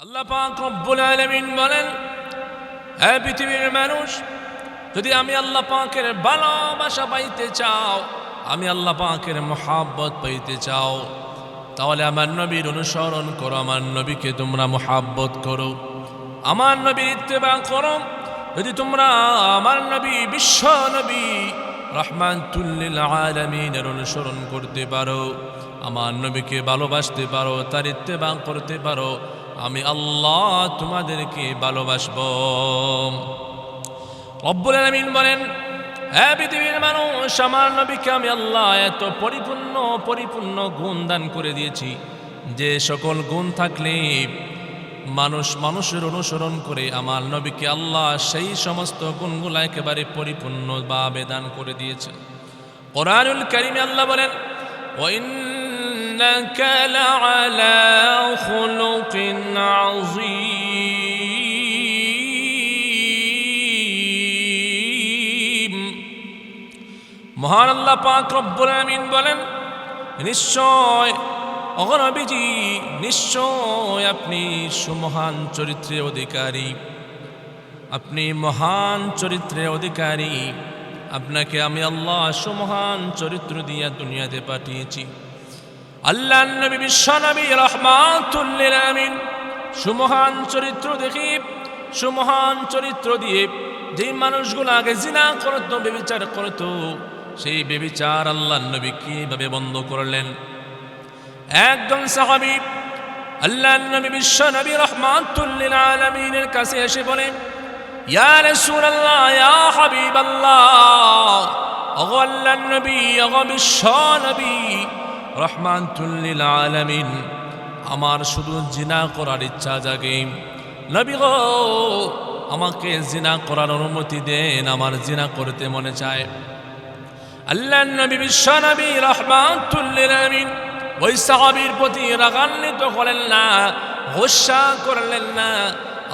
আল্লাহ পাক রব্বুল আলামিন বলেন, হে পৃথিবীর মানুষ, যদি আমি আল্লাহ পাকের ভালোবাসা পাইতে চাও, আমি আল্লাহ পাকের মহাব্বত পাইতে চাও, তাহলে আমার নবীর অনুসরণ করো, আমার নবীকে তোমরা মহাব্বত করো। আমার নবীর ইত্তেবা করো। যদি তোমরা আমার নবী, বিশ্ব নবী রহমান তুল্লিল আলমিনের অনুসরণ করতে পারো, আমার নবীকে ভালোবাসতে পারো, তার ইত্তেবা করতে পারো আমি আল্লাহ তোমাদেরকে ভালোবাসব। রব্বুল আলমিন বলেন হ্যাঁ পৃথিবীর মানুষ, আমার নবীকে আমি আল্লাহ এত পরিপূর্ণ পরিপূর্ণ গুণ দান করে দিয়েছি। যে সকল গুণ থাকলে মানুষ মানুষের অনুসরণ করে আমার নবীকে আল্লাহ সেই সমস্ত গুণগুলো একেবারে পরিপূর্ণভাবে দান করে দিয়েছেন কোরআনুল করিমে আল্লাহ বলেন وإنك لعلى خلق عظيم মহান আল্লাহ পাক রব্বুল আমিন বলেন নিশ্চয় অগরবিজি নিশ্চয় আপনি সুমহান চরিত্রের অধিকারী আপনি মহান চরিত্রের অধিকারী আপনাকে আমি আল্লাহ সুমহান চরিত্র দিয়া দুনিয়াতে পাঠিয়েছি আল্লাহ নবী, বিশ্ব রহমাতুল্লিল আমিন। সুমহান চরিত্র দেখি, সুমহান চরিত্র দিয়ে যেই মানুষগুলো আগে জিনা করতো, বেবিচার করতো, সেই বেবিচার আল্লাহ নবী কীভাবে বন্ধ করলেন? একজন সাহাবি আল্লাহ নবী, বিশ্ব নবী রহমাতুল্লিল আলমিনের কাছে এসে বলে, ইয়া রাসূলুল্লাহ, ইয়া হাবিবাল্লাহ আল্লাহর নবী ওগো বিশ্ব নবী রহমাতুল্লিল আলমিন, আমার শুধু জিনা করার ইচ্ছা জাগে। নবী গো, আমাকে জিনা করার অনুমতি দেন, আমার জিনা করতে মনে চায়। আল্লাহ নবী বিশ্ব নবী রহমাতুল্লিল আলামিন, ওই সাহাবীর প্রতি রাগান্বিত করলেন না, গোসা করলেন না।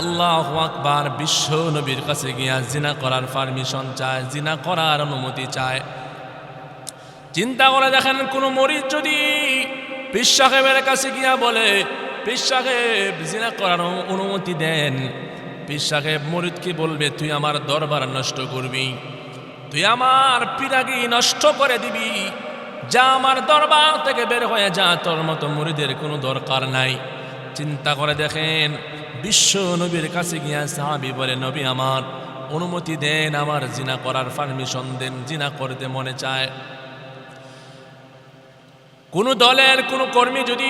আল্লাহ আকবার, বিশ্ব নবীর কাছে গিয়া জিনা করার পারমিশন চায়, জিনা করার অনুমতি চায়। চিন্তা করে দেখেন কোনো মরিদ যদি পীর সাহেবের কাছে গিয়া বলে পীর সাহেব, জিনা করার অনুমতি দেন। পীর সাহেব মরিদকে বলবে, তুই আমার দরবার নষ্ট করবি। তুই আমার পিরাগি নষ্ট করে দিবি। যা আমার দরবার থেকে বের হয়ে যা, তোর মতো মরিদের কোনো দরকার নাই। চিন্তা করে দেখেন, বিশ্ব নবীর কাছে গিয়া সাহাবি বলে, নবী আমার, অনুমতি দেন, আমার জিনা করার পারমিশন দেন, জিনা করতে মনে চায়। কোনো দলের কোনো কর্মী যদি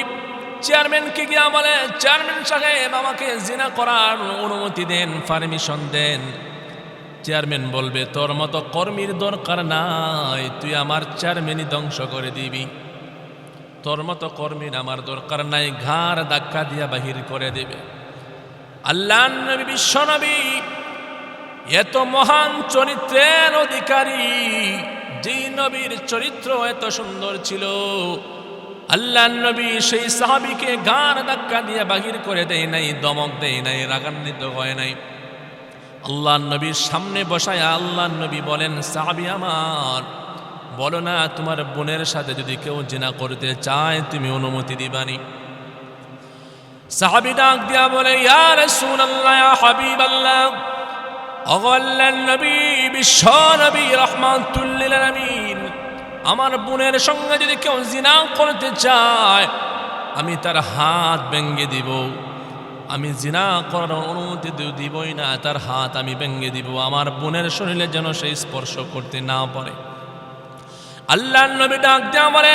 চেয়ারম্যানকে গিয়া বলে, চেয়ারম্যান সাহেব, আমাকে জিনা করার অনুমতি দেন, পারমিশন দেন। চেয়ারম্যান বলবে, তোর মতো কর্মীর দরকার নাই, তুই আমার চেয়ারম্যানই ধ্বংস করে দিবি। তোর মতো কর্মীর আমার দরকার নাই, ঘাড় ধাক্কা দিয়া বাহির করে দেবে। আল্লাহ নবী, বিশ্ব নবী, এত মহান চরিত্রের অধিকারী, যেই নবীর চরিত্র এত সুন্দর ছিল আল্লাহ নবী সেই সাহাবিকে গান ধাক্কা দিয়ে বাহির করে দেয় নাই, দমক দেয় নাই, রাগান্বিত হয় নাই। আল্লাহ নবীর সামনে বসায় আল্লাহ নবী বলেন, সাহাবি আমার, বলো না তোমার বোনের সাথে যদি কেউ জেনা করতে চায়, তুমি অনুমতি দিবানি? সাহাবি ডাক দিয়া বলে, ইয়া রাসূলুল্লাহ, ইয়া হাবিবাল্লাহ অগল্লাহ নবী, বিশ্ব নবী রহমাতুল্লিল আলামিন আমার বোনের সঙ্গে যদি কেউ জিনা করতে চায়, আমি তার হাত ভেঙ্গে দিব। আমি জিনা করার অনুমতি দিবই না, তার হাত আমি ভেঙ্গে দিব। আমার বোনের শরীরে যেন সেই স্পর্শ করতে না পারে। আল্লাহ নবী ডাক দেওয়া বলে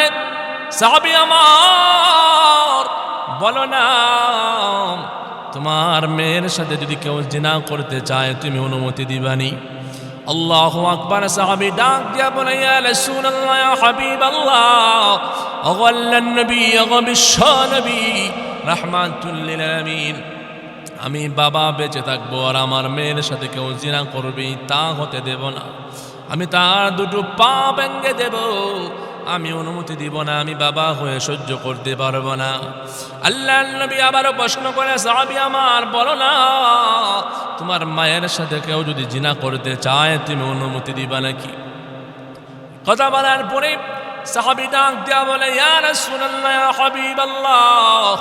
সাহাবি আমার, বলো না, তোমার মেয়ের সাথে যদি কেউ জিনা করতে চায়, তুমি অনুমতি দিবানি। আল্লাহ আকবর, সাহাবি ডাক দিয়া বলে, ইয়া রাসূলুল্লাহ, ইয়া হাবিবাল্লাহ আল্লাহর নবী ওগো বিশ্ব নবী, রাহমাতুল লিল আমিন। আমি বাবা বেঁচে থাকব আর আমার মেয়ের সাথে কেউ জিনা করবে তা হতে দেব না। আমি তার দুটো পা ভেঙ্গে দেব। আমি অনুমতি দিব না, আমি বাবা হয়ে সহ্য করতে পারব না। আল্লাহ নবী আবারও প্রশ্ন করে, সাহাবি আমার, বলো না, তোমার মায়ের সাথে কেউ যদি জিনা করতে চায়, তুমি অনুমতি দিবা নাকি? কথা বলার পরে সাহাবি ডাক দেয়া বলে, ইয়া রাসূলুল্লাহ, ইয়া হাবিবাল্লাহ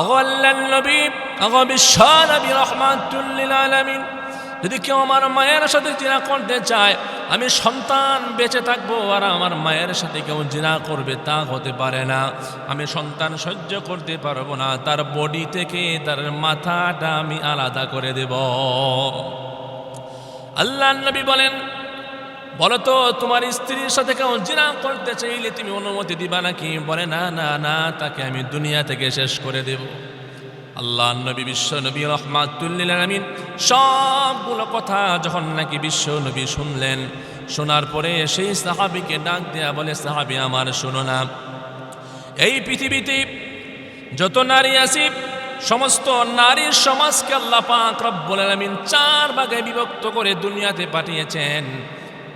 ওগো আল্লাহর নবী আগো বিশ্ব নবী রহমাতুল্লিল আলামিন যদি কেউ আমার মায়ের সাথে জিনা করতে চায়, আমি সন্তান বেঁচে থাকব আর আমার মায়ের সাথে কেউ জিনা করবে তা হতে পারে না। আমি সন্তান সহ্য করতে পারব না, তার বডি থেকে তার মাথাটা আমি আলাদা করে দেব। আল্লাহ নবী বলেন বলো তো তোমার স্ত্রীর সাথে কেউ জিনা করতে চাইলে তুমি অনুমতি দিবা নাকি? বলে, না না না, তাকে আমি দুনিয়া থেকে শেষ করে দেব। আল্লাহ, নবী, বিশ্ব নবী, রহমাতুল্লিল আমিন সবগুলো কথা যখন নাকি বিশ্ব নবী শুনলেন, শোনার পরে সেই সাহাবিকে ডাক দেয়া বলে, সাহাবি, আমার শোনো না। এই পৃথিবীতে যত নারী আছি, সমস্ত নারীর সমাজকে আল্লাহ পাক রব্বুল আলামিন চার ভাগে বিভক্ত করে দুনিয়াতে পাঠিয়েছেন।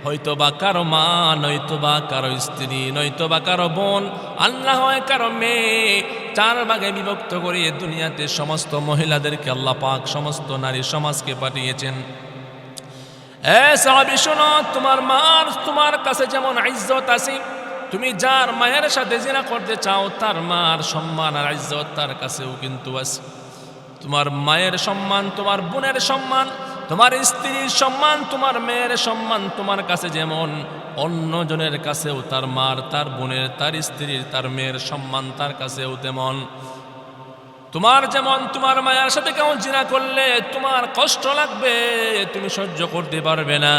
হয়তো বা কারও মা নয়তো বা কারও স্ত্রী নয়তো বা কারও বোন, আল্লাহ হয় কারও মেয়ে। চার ভাগে বিভক্ত করে দুনিয়াতে সমস্ত মহিলাদেরকে আল্লাহ পাক সমস্ত নারী সমাজকে পাঠিয়েছেন। তোমার মার, তোমার কাছে যেমন ইজ্জত আছে, তুমি যার মায়ের সাথে জিনা করতে চাও, তার মার সম্মান আর ইজ্জত তার কাছেও কিন্তু আছে। তোমার মায়ের সম্মান, তোমার বোনের সম্মান তোমার স্ত্রীর সম্মান, তোমার মেয়ের সম্মান, তোমার কাছে যেমন অন্যজনের কাছেও তার মার, তার বোনের, তার স্ত্রীর, তার মেয়ের সম্মান তার কাছেও তেমন। তোমার যেমন তোমার মায়ের সাথে কেমন জিনা করলে তোমার কষ্ট লাগবে, তুমি সহ্য করতে পারবে না।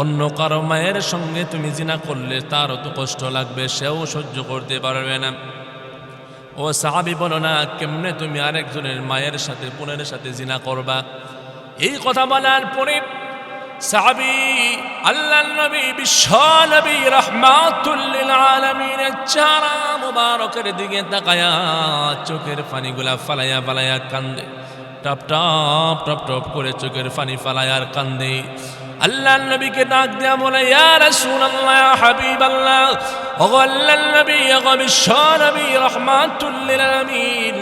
অন্য কারও মায়ের সঙ্গে তুমি জিনা করলে তারও তো কষ্ট লাগবে, সেও সহ্য করতে পারবে না। ও সাহাবি বলো না, কেমনে তুমি আরেকজনের মায়ের সাথে, বোনের সাথে জিনা করবা? এই কথা বলার পরে সাহাবি আল্লাহ নবী, বিশ্ব নবী রহমাতুল্লিল আলমিনের চারা মুবারকের দিকে তাকায়া চোখের পানিগুলা ফালাইয়া ফালাইয়া কান্দে। টপ টপ টপ টপ করে চোখের পানি ফালাইয়ার কান্দে। আল্লাহ নবীকে ডাক দেয়া বলে, ইয়া রাসূলুল্লাহ ইয়া হাবিবাল্লাহ, ওগো আল্লাহ নবী, ওগো বিশ্ব নবী রহমাতুল্লিল আলামিন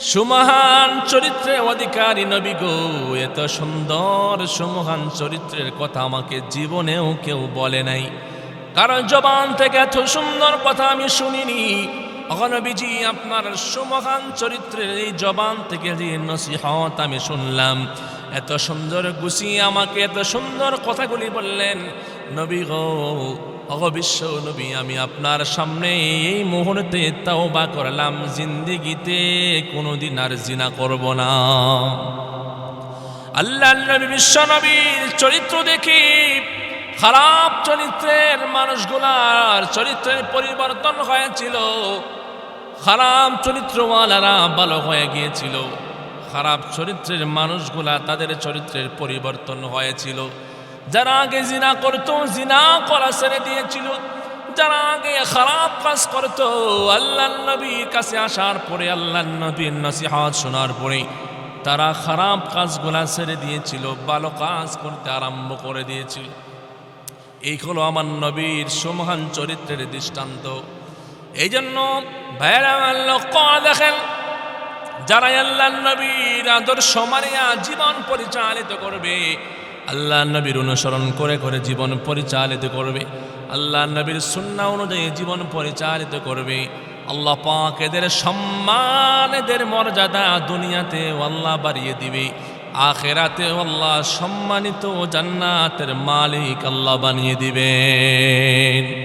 সুমহান চরিত্রের অধিকারী নবী গো, এত সুন্দর সুমহান চরিত্রের কথা আমাকে জীবনেও কেউ বলে নাই। কারণ জবান থেকে এত সুন্দর কথা আমি শুনিনি। অগনবীজি আপনার সুমহান চরিত্রের এই জবান থেকে যে নসিহত আমি শুনলাম। এত সুন্দর গুছিয়ে আমাকে, এত সুন্দর কথাগুলি বললেন। নবী গো অগবিশ্ব নবী, আমি আপনার সামনে এই মুহূর্তে তাও বা করলাম, জিন্দিগিতে কোনোদিন আর জিনা করব না। আল্লাহ নবী, বিশ্ব নবীর চরিত্র দেখি খারাপ চরিত্রের মানুষগুলার চরিত্রের পরিবর্তন হয়েছিল। খারাপ চরিত্রওয়ালারা ভালো হয়ে গিয়েছিল। খারাপ চরিত্রের মানুষগুলা তাদের চরিত্রের পরিবর্তন হয়েছিল। যারা আগে জিনা করতো, জিনা করা ছেড়ে দিয়েছিল। যারা আগে খারাপ কাজ করতো আল্লাহ নবীর কাছে আসার পরে আল্লাহ নবীর নসিহাত শোনার পরে তারা খারাপ কাজগুলা ছেড়ে দিয়েছিল, ভালো কাজ করতে আরম্ভ করে দিয়েছিল। এই হলো আমার নবীর সুমহান চরিত্রের দৃষ্টান্ত। এই জন্য ভাইরা দেখেন যারা আল্লাহ নবীর আদর্শ মানিয়া জীবন পরিচালিত করবে আল্লাহ নবীর অনুসরণ করে করে জীবন পরিচালিত করবে। আল্লাহ নবীর সুন্না অনুযায়ী জীবন পরিচালিত করবে। আল্লাহ পাক এদের সম্মান, এদের মর্যাদা দুনিয়াতে আল্লাহ বাড়িয়ে দিবে। আখেরাতে আল্লাহ সম্মানিত জান্নাতের মালিক আল্লাহ বানিয়ে দিবেন।